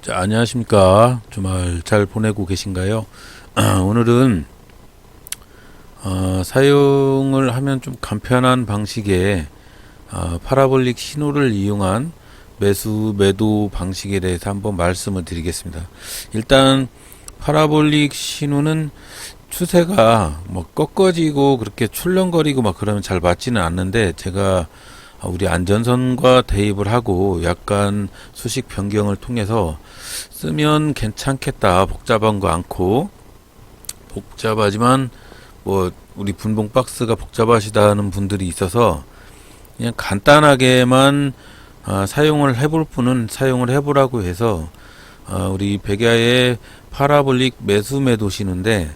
자, 안녕하십니까. 주말 잘 보내고 계신가요? 오늘은 어, 사용을 하면 좀 간편한 방식의 어, 파라볼릭 신호를 이용한 매수 매도 방식에 대해서 한번 말씀을 드리겠습니다. 일단 파라볼릭 신호는 추세가 뭐 꺾어지고 그렇게 출렁거리고 막 그러면 잘 맞지는 않는데 제가 우리 안전선과 대입을 하고 약간 수식 변경을 통해서 쓰면 괜찮겠다. 복잡한 거 않고 복잡하지만 뭐 우리 분봉 박스가 복잡하시다는 분들이 있어서 그냥 간단하게만 아, 사용을 해볼 분은 사용을 해보라고 해서 아, 우리 백야의 파라볼릭 매수 매도 신호인데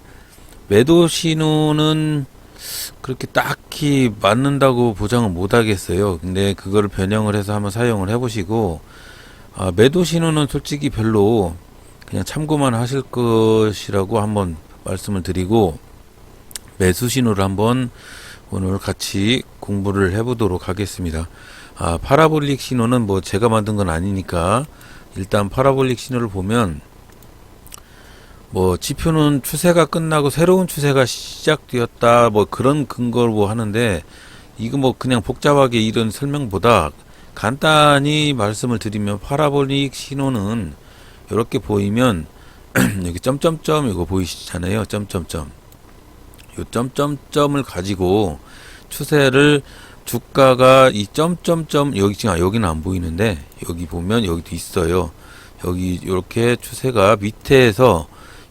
매도 신호는 그렇게 딱히 맞는다고 보장은 못 하겠어요. 근데 그거를 변형을 해서 한번 사용을 해보시고 아, 매도 신호는 솔직히 별로 그냥 참고만 하실 것이라고 한번 말씀을 드리고 매수 신호를 한번 오늘 같이 공부를 해보도록 하겠습니다. 아, 파라볼릭 신호는 뭐 제가 만든 건 아니니까 일단 파라볼릭 신호를 보면 뭐 지표는 추세가 끝나고 새로운 추세가 시작되었다 뭐 그런 근거로 뭐 하는데 이거 뭐 그냥 복잡하게 이런 설명보다 간단히 말씀을 드리면 파라볼릭 신호는 이렇게 보이면 여기 점점점 이거 보이시잖아요. 점점점. 요 점점점을 가지고 추세를 주가가 이 점점점 여기 지금 여기는 안 보이는데 여기 보면 여기도 있어요. 여기 이렇게 추세가 밑에서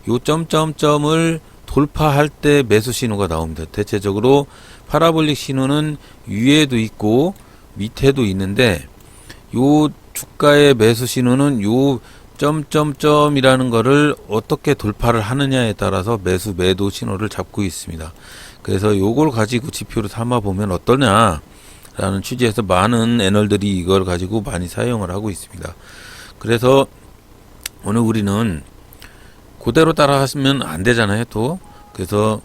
요 점점점을 돌파할 때 매수 신호가 나옵니다. 대체적으로 파라볼릭 신호는 위에도 있고 밑에도 있는데 요 주가의 매수 신호는 요 점점점이라는 거를 어떻게 돌파를 하느냐에 따라서 매수 매도 신호를 잡고 있습니다. 그래서 요걸 가지고 지표로 삼아 보면 어떠냐 라는 취지에서 많은 애널들이 이걸 가지고 많이 사용을 하고 있습니다. 그래서 오늘 우리는 그대로 따라 하시면 안 되잖아요, 또. 그래서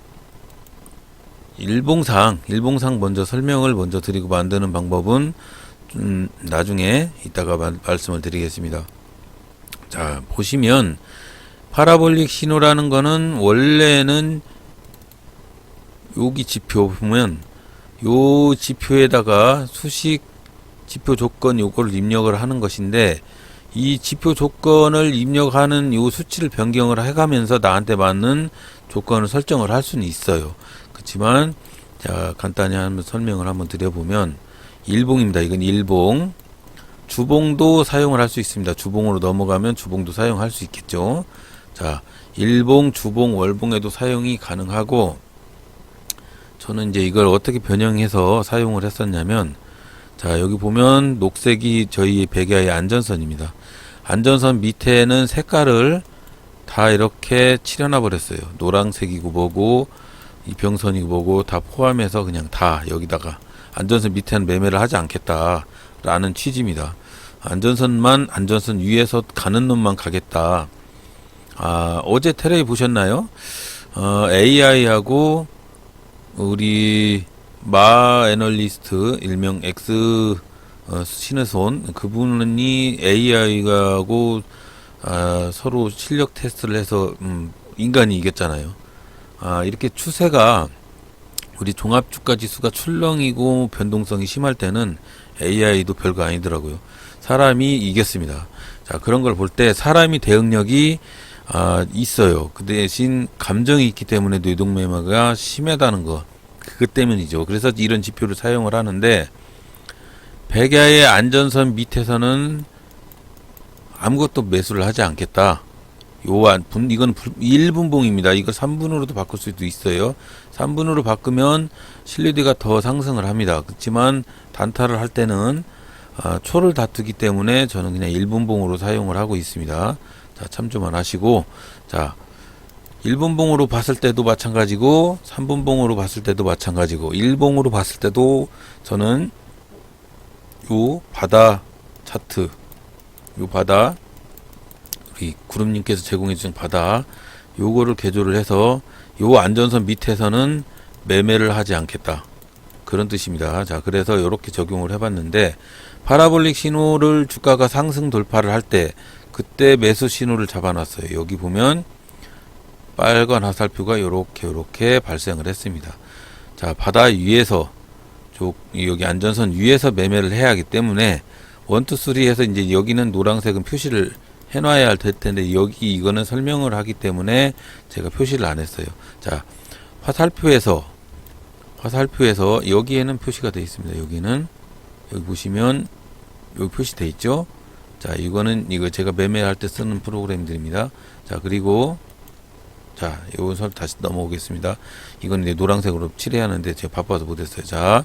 일봉상, 일봉상 먼저 설명을 먼저 드리고 만드는 방법은 좀 나중에 이따가 마- 말씀을 드리겠습니다. 자, 보시면 파라볼릭 신호라는 거는 원래는 여기 지표 보면 요 지표에다가 수식 지표 조건 요거를 입력을 하는 것인데 이 지표 조건을 입력하는 요 수치를 변경을 해가면서 나한테 맞는 조건을 설정을 할 수는 있어요. 그렇지만 자 간단히 한번 설명을 한번 드려보면 일봉입니다. 이건 일봉. 주봉도 사용을 할 수 있습니다. 주봉으로 넘어가면 주봉도 사용할 수 있겠죠. 자, 일봉, 주봉, 월봉에도 사용이 가능하고 저는 이제 이걸 어떻게 변형해서 사용을 했었냐면 자, 여기 보면 녹색이 저희 백야의 안전선입니다. 안전선 밑에는 색깔을 다 이렇게 칠해놔 버렸어요. 노란색이고 뭐고 이평선이고 뭐고 다 포함해서 그냥 다 여기다가 안전선 밑에는 매매를 하지 않겠다라는 취지입니다. 안전선만 안전선 위에서 가는 놈만 가겠다. 아, 어제 테레비 보셨나요? 어, AI하고 우리 마 애널리스트 일명 X 어, 신의 손 그분이 AI하고 아, 서로 실력 테스트를 해서 음, 인간이 이겼잖아요. 아, 이렇게 추세가 우리 종합 주가 지수가 출렁이고 변동성이 심할 때는 AI도 별거 아니더라고요. 사람이 이겼습니다. 자, 그런 걸 볼 때 사람이 대응력이 아, 있어요. 그 대신 감정이 있기 때문에 뇌동매매가 심하다는 거. 그것 때문이죠. 그래서 이런 지표를 사용을 하는데 백야의 안전선 밑에서는 아무것도 매수를 하지 않겠다. 요한 분 이건 1분봉입니다. 이거 3분으로도 바꿀 수도 있어요. 3분으로 바꾸면 신뢰도가 더 상승을 합니다. 그렇지만 단타를 할 때는 아, 초를 다투기 때문에 저는 그냥 1분봉으로 사용을 하고 있습니다. 자, 참조만 하시고 자, 1분봉으로 봤을 때도 마찬가지고 3분봉으로 봤을 때도 마찬가지고 1봉으로 봤을 때도 저는 요 바다 차트 요 바다 우리 구름님께서 제공해 주신 바다 요거를 개조를 해서 요 안전선 밑에서는 매매를 하지 않겠다 그런 뜻입니다 자 그래서 이렇게 적용을 해봤는데 파라볼릭 신호를 주가가 상승 돌파를 할 때 그때 매수 신호를 잡아놨어요. 여기 보면 빨간 화살표가 요렇게 요렇게 발생을 했습니다. 자, 바다 위에서 쪽 여기 안전선 위에서 매매를 해야 하기 때문에 원투 쓰리에서 이제 여기는 노란색은 표시를 해놔야 할 텐데 여기 이거는 설명을 하기 때문에 제가 표시를 안 했어요. 자, 화살표에서 화살표에서 여기에는 표시가 되어 있습니다. 여기는 여기 보시면 여기 표시돼 있죠. 자, 이거는 이거 제가 매매할 때 쓰는 프로그램들입니다. 자, 그리고 자, 요선 다시 넘어오겠습니다. 이건 이제 노란색으로 칠해야 하는데 제가 바빠서 못했어요. 자,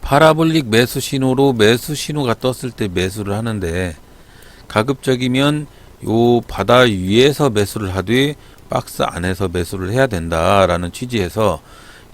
파라볼릭 매수 신호로 매수 신호가 떴을 때 매수를 하는데 가급적이면 요 바다 위에서 매수를 하되 박스 안에서 매수를 해야 된다라는 취지에서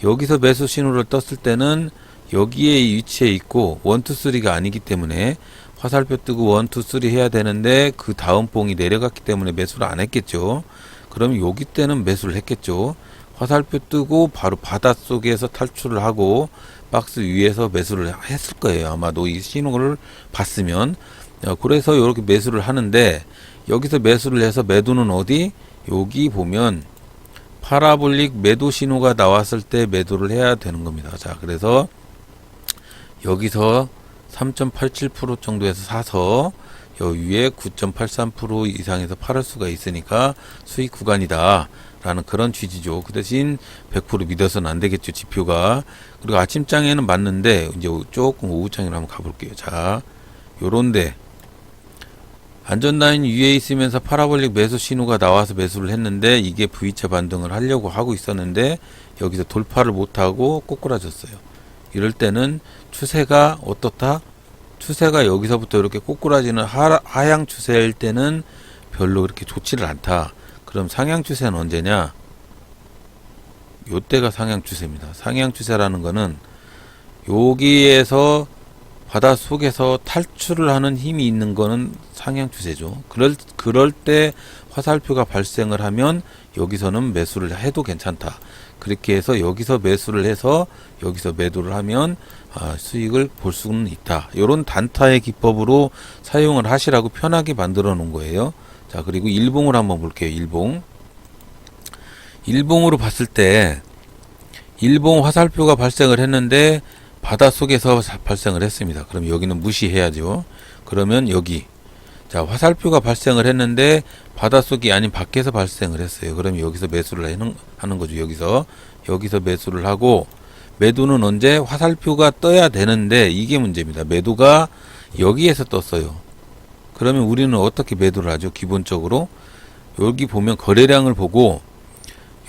여기서 매수 신호를 떴을 때는 여기에 위치해 있고 원투 쓰리가 아니기 때문에 화살표 뜨고 원투 쓰리 해야 되는데 그 다음 봉이 내려갔기 때문에 매수를 안 했겠죠. 그럼 여기 때는 매수를 했겠죠. 화살표 뜨고 바로 바닷속에서 탈출을 하고 박스 위에서 매수를 했을 거예요. 아마도 이 신호를 봤으면. 어, 그래서 이렇게 매수를 하는데 여기서 매수를 해서 매도는 어디? 여기 보면 파라볼릭 매도 신호가 나왔을 때 매도를 해야 되는 겁니다. 자, 그래서 여기서 3.87% 정도에서 사서 여 위에 9.83% 이상에서 팔을 수가 있으니까 수익 구간이다. 라는 그런 취지죠. 그 대신 100% 믿어서는 안 되겠죠. 지표가. 그리고 아침장에는 맞는데 이제 조금 오후장으로 한번 가볼게요. 자, 요런데 안전라인 위에 있으면서 파라볼릭 매수 신호가 나와서 매수를 했는데 이게 V자 반등을 하려고 하고 있었는데 여기서 돌파를 못하고 꼬꾸라졌어요. 이럴 때는 추세가 어떻다? 추세가 여기서부터 이렇게 꼬꾸라지는 하, 하향 추세일 때는 별로 그렇게 좋지를 않다. 그럼 상향 추세는 언제냐? 요때가 상향 추세입니다. 상향 추세라는 거는 여기에서 바다 속에서 탈출을 하는 힘이 있는 거는 상향 추세죠. 그럴 그럴 때 화살표가 발생을 하면 여기서는 매수를 해도 괜찮다. 그렇게 해서 여기서 매수를 해서 여기서 매도를 하면 아, 수익을 볼 수는 있다. 이런 단타의 기법으로 사용을 하시라고 편하게 만들어 놓은 거예요. 자, 그리고 일봉을 한번 볼게요. 일봉. 일봉으로 봤을 때 일봉 화살표가 발생을 했는데 바닷속에서 사- 발생을 했습니다. 그럼 여기는 무시해야죠. 그러면 여기 자 화살표가 발생을 했는데 바닷속이 아닌 밖에서 발생을 했어요. 그럼 여기서 매수를 하는, 하는 거죠. 여기서 여기서 매수를 하고 매도는 언제 화살표가 떠야 되는데 이게 문제입니다. 매도가 여기에서 떴어요. 그러면 우리는 어떻게 매도를 하죠? 기본적으로 여기 보면 거래량을 보고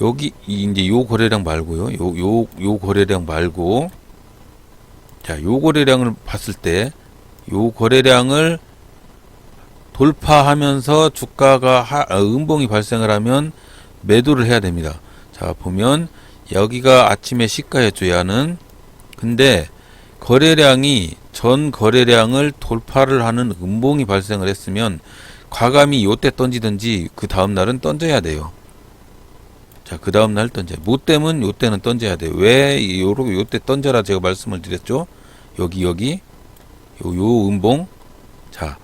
여기 이- 이제 요 거래량 말고요. 요 요 요 거래량 말고 자, 요 거래량을 봤을 때 요 거래량을 돌파하면서 주가가 하, 아, 음봉이 발생을 하면 매도를 해야 됩니다. 자, 보면 여기가 아침에 시가였죠, 야는. 근데 거래량이 전 거래량을 돌파를 하는 음봉이 발생을 했으면 과감히 요때 던지든지 그 다음 날은 던져야 돼요. 자, 그 다음 날 던져. 못 되면 요때는 던져야 돼요. 왜 요렇게 요때 던져라 제가 말씀을 드렸죠. 여기 여기 요 요 음봉. 자,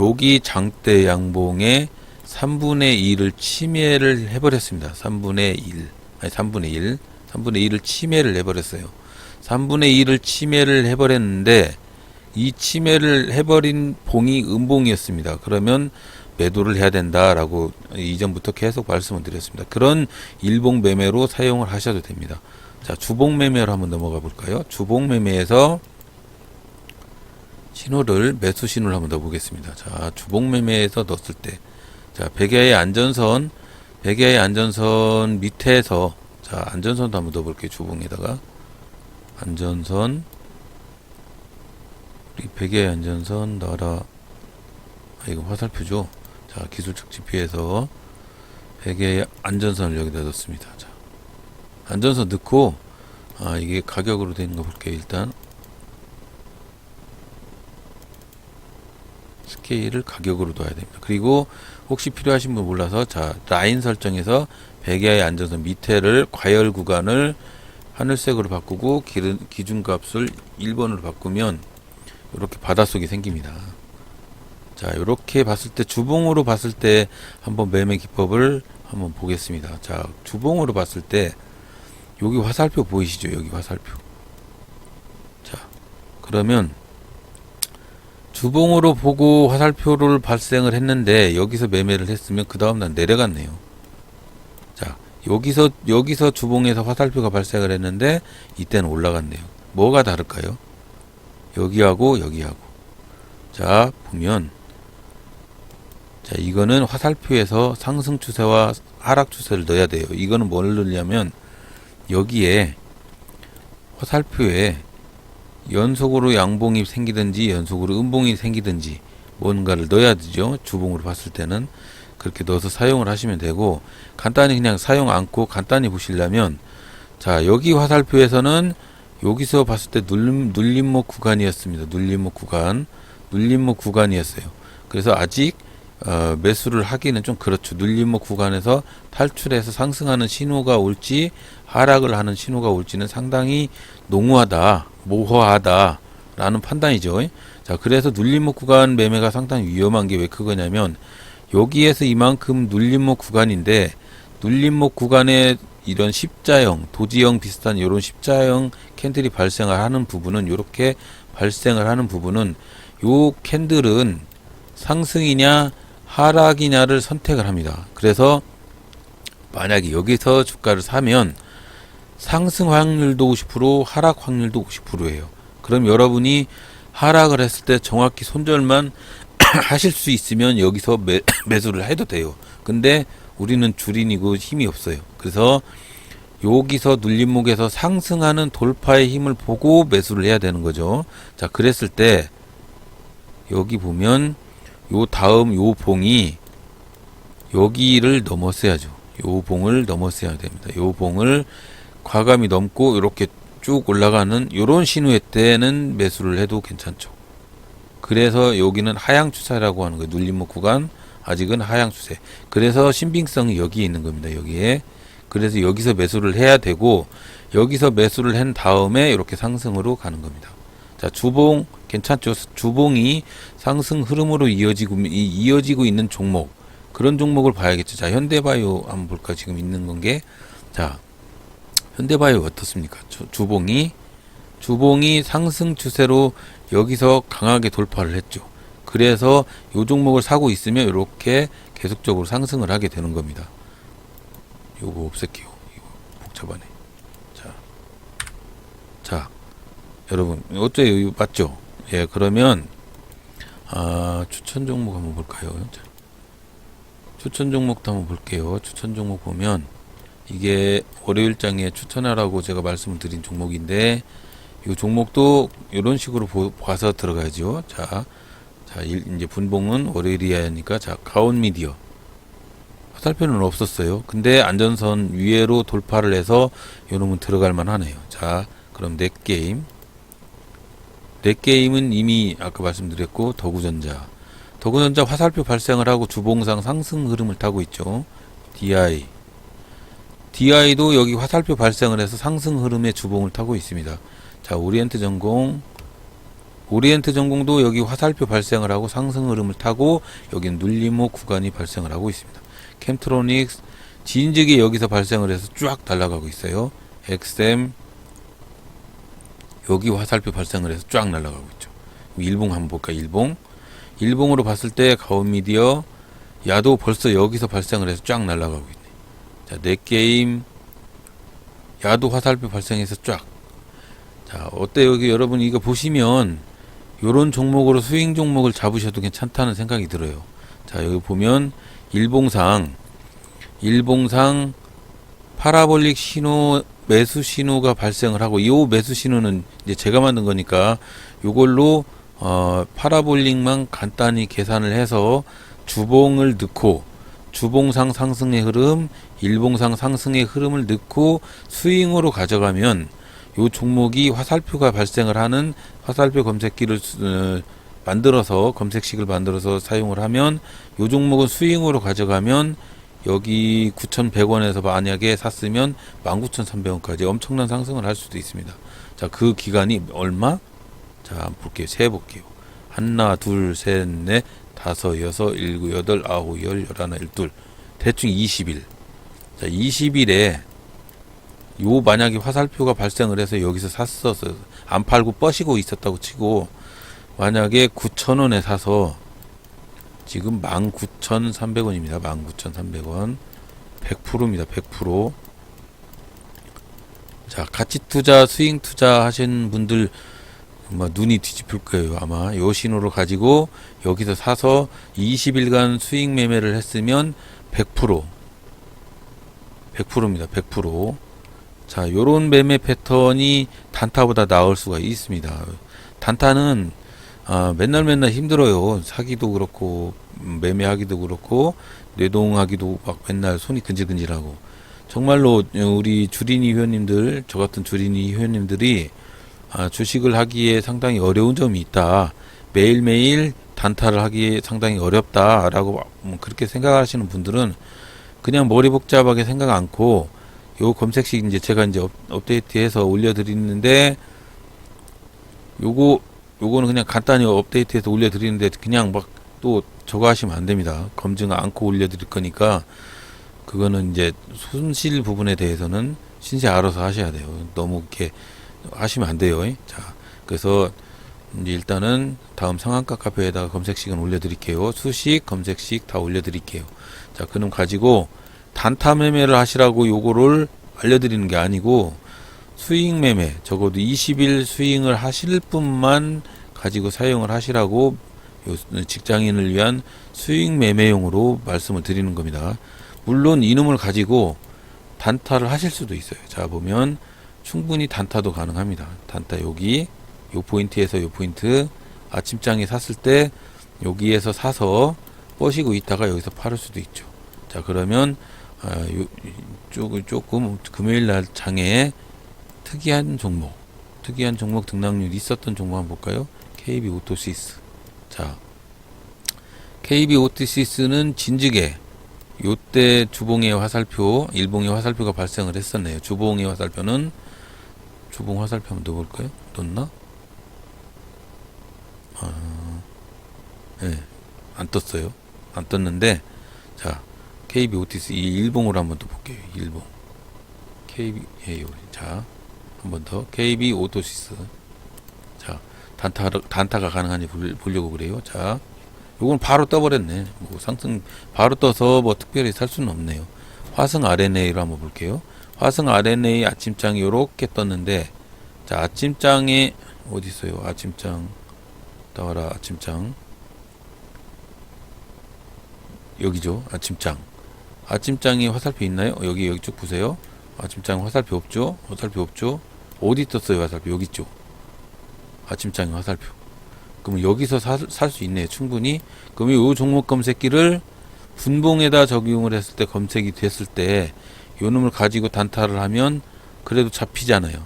여기 장대 양봉의 3분의 1을 침해를 해버렸습니다. 3분의 1. 아니, 3분의 1. 3분의 1을 침해를 해버렸어요. 3분의 1을 침해를 해버렸는데, 이 침해를 해버린 봉이 음봉이었습니다. 그러면 매도를 해야 된다라고 이전부터 계속 말씀을 드렸습니다. 그런 일봉 매매로 사용을 하셔도 됩니다. 자, 주봉 매매로 한번 넘어가 볼까요? 주봉 매매에서 신호를 매수 신호를 한번 넣어 보겠습니다. 자, 주봉 매매에서 넣었을 때 자, 백야의 안전선 백야의 안전선 밑에서 자, 안전선도 한번 넣어 볼게요. 주봉에다가 안전선 우리 백야의 안전선 나라 아, 이거 화살표죠. 자, 기술적 지표에서 백야의 안전선을 여기다 넣습니다. 자, 안전선 넣고 아, 이게 가격으로 되는 거 볼게요. 일단 스케일을 가격으로 둬야 됩니다. 그리고 혹시 필요하신 분 몰라서 자 라인 설정에서 백야의 안전선 밑에를 과열 구간을 하늘색으로 바꾸고 기른, 기준값을 1번으로 바꾸면 이렇게 바닷속이 생깁니다. 자, 이렇게 봤을 때 주봉으로 봤을 때 한번 매매 기법을 한번 보겠습니다. 자, 주봉으로 봤을 때 여기 화살표 보이시죠? 여기 화살표. 자, 그러면 주봉으로 보고 화살표를 발생을 했는데 여기서 매매를 했으면 그 다음 날 내려갔네요. 자, 여기서 여기서 주봉에서 화살표가 발생을 했는데 이때는 올라갔네요. 뭐가 다를까요? 여기하고 여기하고. 자, 보면 자, 이거는 화살표에서 상승 추세와 하락 추세를 넣어야 돼요. 이거는 뭘 넣냐면 여기에 화살표에 연속으로 양봉이 생기든지 연속으로 음봉이 생기든지 뭔가를 넣어야 되죠. 주봉으로 봤을 때는 그렇게 넣어서 사용을 하시면 되고 간단히 그냥 사용 않고 간단히 보시려면 자 여기 화살표에서는 여기서 봤을 때 눌림, 눌림목 구간이었습니다. 눌림목 구간 눌림목 구간이었어요. 그래서 아직 어, 매수를 하기는 좀 그렇죠. 눌림목 구간에서 탈출해서 상승하는 신호가 올지 하락을 하는 신호가 올지는 상당히 농후하다, 모호하다라는 판단이죠. 자, 그래서 눌림목 구간 매매가 상당히 위험한 게 왜 그거냐면 여기에서 이만큼 눌림목 구간인데 눌림목 구간에 이런 십자형, 도지형 비슷한 이런 십자형 캔들이 발생을 하는 부분은 이렇게 발생을 하는 부분은 요 캔들은 상승이냐 하락이냐를 선택을 합니다. 그래서 만약에 여기서 주가를 사면 상승 확률도 50%, 하락 확률도 50%예요. 그럼 여러분이 하락을 했을 때 정확히 손절만 하실 수 있으면 여기서 매, 매수를 해도 돼요. 근데 우리는 주린이고 힘이 없어요. 그래서 여기서 눌림목에서 상승하는 돌파의 힘을 보고 매수를 해야 되는 거죠. 자, 그랬을 때 여기 보면 요 다음 요 봉이 여기를 넘었어야죠. 요 봉을 넘었어야 됩니다. 요 봉을 과감히 넘고 이렇게 쭉 올라가는 요런 신호의 때는 매수를 해도 괜찮죠. 그래서 여기는 하향 추세라고 하는 거예요. 눌림목 구간 아직은 하향 추세. 그래서 신빙성이 여기에 있는 겁니다. 여기에. 그래서 여기서 매수를 해야 되고 여기서 매수를 한 다음에 이렇게 상승으로 가는 겁니다. 자, 주봉 괜찮죠? 주봉이 상승 흐름으로 이어지고 이- 이어지고 있는 종목 그런 종목을 봐야겠죠. 자, 현대바이오 한번 볼까? 지금 있는 건 게 자, 현대바이오 어떻습니까? 주, 주봉이 주봉이 상승 추세로 여기서 강하게 돌파를 했죠. 그래서 요 종목을 사고 있으면 이렇게 계속적으로 상승을 하게 되는 겁니다. 요거 없앨게요. 이거 복잡하네. 자, 자, 여러분? 이거 맞죠? 예, 그러면 아, 추천 종목 한번 볼까요? 자, 추천 종목도 한번 볼게요. 추천 종목 보면 이게 월요일장에 추천하라고 제가 말씀을 드린 종목인데 이 종목도 이런 식으로 보, 봐서 들어가야죠. 자, 자 일, 이제 분봉은 월요일이야 하니까 자 가온 미디어 화살표는 없었어요. 근데 안전선 위에로 돌파를 해서 요 놈은 들어갈 만하네요. 자, 그럼 넷 게임 넷 게임은 이미 아까 말씀드렸고 더구전자 더구전자 화살표 발생을 하고 주봉상 상승 흐름을 타고 있죠. DI DI도 여기 화살표 발생을 해서 상승 흐름의 주봉을 타고 있습니다. 자, 오리엔트 전공 오리엔트 전공도 여기 화살표 발생을 하고 상승 흐름을 타고 여기 눌림목 구간이 발생을 하고 있습니다. 캠트로닉스 진즉이 여기서 발생을 해서 쫙 날아가고 있어요. XM 여기 화살표 발생을 해서 쫙 날아가고 있죠. 일봉 한번 볼까? 일봉. 일봉으로 봤을 때 가온 미디어 야도 벌써 여기서 발생을 해서 쫙 날아가고 있네. 자, 넷 게임 야도 화살표 발생해서 쫙. 자, 어때 여기 여러분 이거 보시면 요런 종목으로 스윙 종목을 잡으셔도 괜찮다는 생각이 들어요. 자, 여기 보면 일봉상 일봉상 파라볼릭 신호 매수 신호가 발생을 하고 이 매수 신호는 이제 제가 만든 거니까 요걸로 어 파라볼릭만 간단히 계산을 해서 주봉을 넣고 주봉상 상승의 흐름, 일봉상 상승의 흐름을 넣고 스윙으로 가져가면 요 종목이 화살표가 발생을 하는 화살표 검색기를 수- 어, 만들어서 검색식을 만들어서 사용을 하면 요 종목은 스윙으로 가져가면 여기 9,100원에서 만약에 샀으면 19,300원까지 엄청난 상승을 할 수도 있습니다. 자, 그 기간이 얼마? 자, 볼게요. 세 볼게요. 하나, 둘, 셋, 넷, 다섯, 여섯, 일곱, 여덟, 아홉, 열, 열하나, 열둘. 대충 20일. 자, 20일에 요 만약에 화살표가 발생을 해서 여기서 샀었어. 안 팔고 뻐시고 있었다고 치고 만약에 9,000원에 사서 지금 19,300원입니다. 19,300원. 100%입니다. 100%. 자, 가치 투자, 스윙 투자 하신 분들 아마 눈이 뒤집힐 거예요. 아마 요 신호를 가지고 여기서 사서 20일간 수익 매매를 했으면 100% 100%입니다. 100%. 자, 요런 매매 패턴이 단타보다 나을 수가 있습니다. 단타는 아, 맨날 맨날 힘들어요. 사기도 그렇고 음, 매매하기도 그렇고 뇌동하기도 막 맨날 손이 근질근질하고 정말로 우리 주린이 회원님들 저 같은 주린이 회원님들이 아, 주식을 하기에 상당히 어려운 점이 있다. 매일매일 단타를 하기에 상당히 어렵다라고 뭐 그렇게 생각하시는 분들은 그냥 머리 복잡하게 생각 않고 요 검색식 이제 제가 이제 업, 업데이트해서 올려드리는데 요거 요거는 그냥 간단히 업데이트해서 올려드리는데 그냥 막 또 저거 하시면 안 됩니다. 검증 않고 올려드릴 거니까 그거는 이제 손실 부분에 대해서는 신세 알아서 하셔야 돼요. 너무 이렇게 하시면 안 돼요. 자, 그래서 일단은 다음 상한가 카페에다가 검색식은 올려드릴게요. 수식, 검색식 다 올려드릴게요. 자, 그럼 가지고 단타 매매를 하시라고 요거를 알려드리는 게 아니고 수익 매매, 적어도 20일 수익을 하실 분만 가지고 사용을 하시라고 요 직장인을 위한 수익 매매용으로 말씀을 드리는 겁니다. 물론 이놈을 가지고 단타를 하실 수도 있어요. 자, 보면 충분히 단타도 가능합니다. 단타 여기 요 포인트에서 요 포인트 아침장에 샀을 때 여기에서 사서 뻗시고 있다가 여기서 팔을 수도 있죠. 자, 그러면 아, 요, 조금 조금 금요일 날 장에 특이한 종목, 특이한 종목 등락률 있었던 종목 한번 볼까요? KB 오토시스. 자, KB 오토시스는 진즉에 요때 주봉의 화살표, 일봉의 화살표가 발생을 했었네요. 주봉의 화살표는 주봉 화살표 한번 넣어볼까요? 떴나? 아, 예, 안 떴어요. 안 떴는데, 자, KB 오티스 이 일봉으로 한번 더 볼게요. 일봉. KB, 예, 요, 자, 한 번 더. KB 오토시스. 자, 단타, 단타가 가능한지 볼- 보려고 그래요. 자, 요건 바로 떠버렸네. 뭐 상승, 바로 떠서 뭐 특별히 살 수는 없네요. 화성 RNA로 한번 볼게요. 화성 RNA 아침장이 요렇게 떴는데, 자, 아침장에, 어디 있어요? 아침장. 나와라, 아침장. 여기죠. 아침장. 아침장에 화살표 있나요? 어, 여기, 여기 쭉 보세요. 아침장 화살표 없죠? 화살표 없죠? 어디 떴어요, 화살표? 여기 있죠? 아침장에 화살표. 그러면 여기서 살 수 있네요, 충분히. 그러면 요 종목 검색기를 분봉에다 적용을 했을 때 검색이 됐을 때, 요 놈을 가지고 단타를 하면 그래도 잡히잖아요.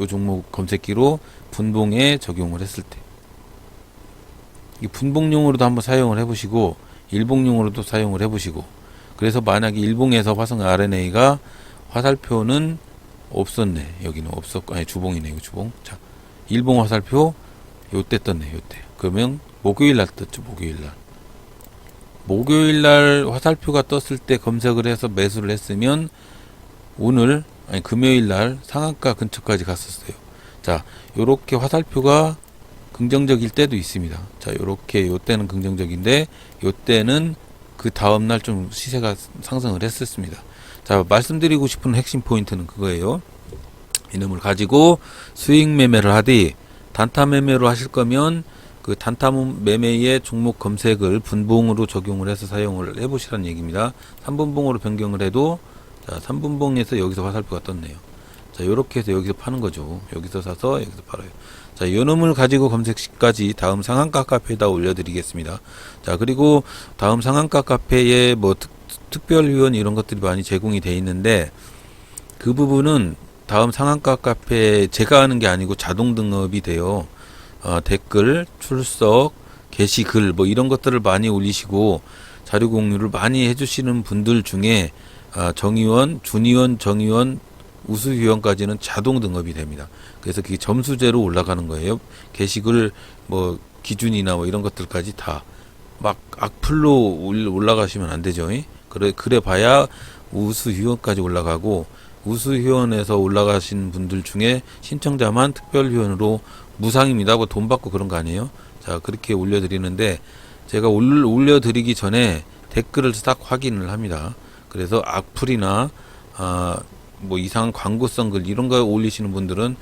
요 종목 검색기로 분봉에 적용을 했을 때. 이 분봉용으로도 한번 사용을 해보시고, 일봉용으로도 사용을 해보시고, 그래서 만약에 일봉에서 화성 RNA가 화살표는 없었네. 여기는 없었고, 아니, 주봉이네, 이거 주봉. 자, 일봉 화살표, 요때 떴네, 요때. 그러면, 목요일 날 떴죠, 목요일 날. 목요일 날 화살표가 떴을 때 검색을 해서 매수를 했으면, 오늘, 아니, 금요일 날 상한가 근처까지 갔었어요. 자, 요렇게 화살표가 긍정적일 때도 있습니다. 자, 요렇게 요때는 긍정적인데 요때는 그 다음 날 좀 시세가 상승을 했었습니다. 자, 말씀드리고 싶은 핵심 포인트는 그거예요. 이놈을 가지고 수익 매매를 하되 단타 매매로 하실 거면 그 단타 매매의 종목 검색을 분봉으로 적용을 해서 사용을 해 보시라는 얘기입니다. 3분봉으로 변경을 해도 자, 3분봉에서 여기서 화살표가 떴네요. 자, 요렇게 해서 여기서 파는 거죠. 여기서 사서 여기서 팔아요. 자, 요 놈을 가지고 검색시까지 다음 상한가 카페에다 올려드리겠습니다. 자, 그리고 다음 상한가 카페에 뭐 특, 특별 위원 이런 것들이 많이 제공이 돼 있는데 그 부분은 다음 상한가 카페에 제가 하는 게 아니고 자동 등업이 돼요. 어, 댓글, 출석, 게시글 뭐 이런 것들을 많이 올리시고 자료 공유를 많이 해주시는 분들 중에 아, 정의원, 준의원, 정의원, 우수위원까지는 자동 등업이 됩니다. 그래서 그게 점수제로 올라가는 거예요. 게시글 뭐 기준이나 뭐 이런 것들까지 다 막 악플로 올- 올라가시면 안 되죠. 이? 그래 그래 봐야 우수 휴원까지 올라가고 우수 휴원에서 올라가신 분들 중에 신청자만 특별 휴원으로 무상입니다. 뭐 돈 받고 그런 거 아니에요? 자 그렇게 올려드리는데 제가 올, 올려드리기 전에 댓글을 딱 확인을 합니다. 그래서 악플이나 아, 뭐 이상한 광고성 글 이런 거 올리시는 분들은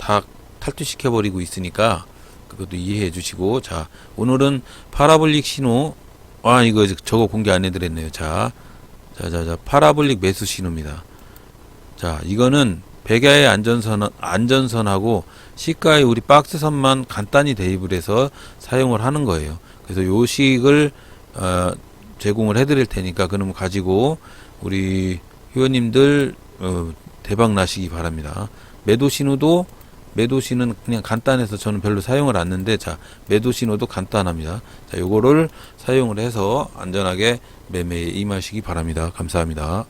다 탈퇴시켜 버리고 있으니까 그것도 이해해 주시고 자 오늘은 파라볼릭 신호 아 이거 저거 공개 안 해드렸네요. 자 자자자 파라볼릭 매수 신호입니다. 자 이거는 백야의 안전선 안전선하고 시가의 우리 박스선만 간단히 대입을 해서 사용을 하는 거예요. 그래서 요식을 어, 제공을 해드릴 테니까 그럼 가지고 우리 회원님들 어, 대박 나시기 바랍니다. 매도 신호도 매도 신호는 그냥 간단해서 저는 별로 사용을 안 하는데 자 매도 신호도 간단합니다. 자 요거를 사용을 해서 안전하게 매매에 임하시기 바랍니다. 감사합니다.